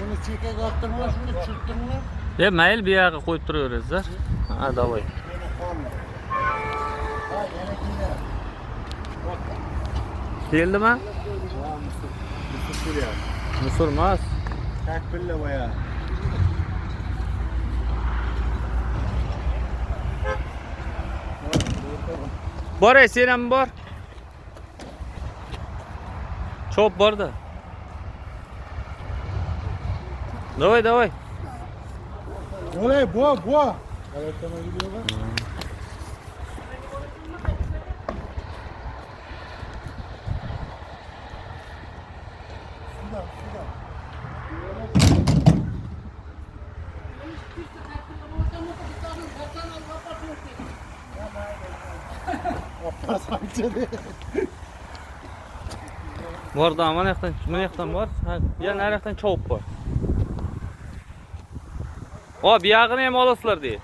Bunu çeke kaptırma, şunu çırptırma. E mayli bu yoqqa qo'yib turaverasizlar. Ha, davay. Yine kalma. Ha, kimde? Keldimi? Ya Mısır. Emas. Takbirle bayağı. Bor ey, sen ham bor. Chop Давай, давай. Olay bu bu. Evet tamam gidiyor bak. Şurada, şurada. Yapma sanki de. Borda mana yoqdan, mana yoqdan bor. Ha, ya nari yoqdan chop bor. O, bu yog'ini ham olasizlar deydi.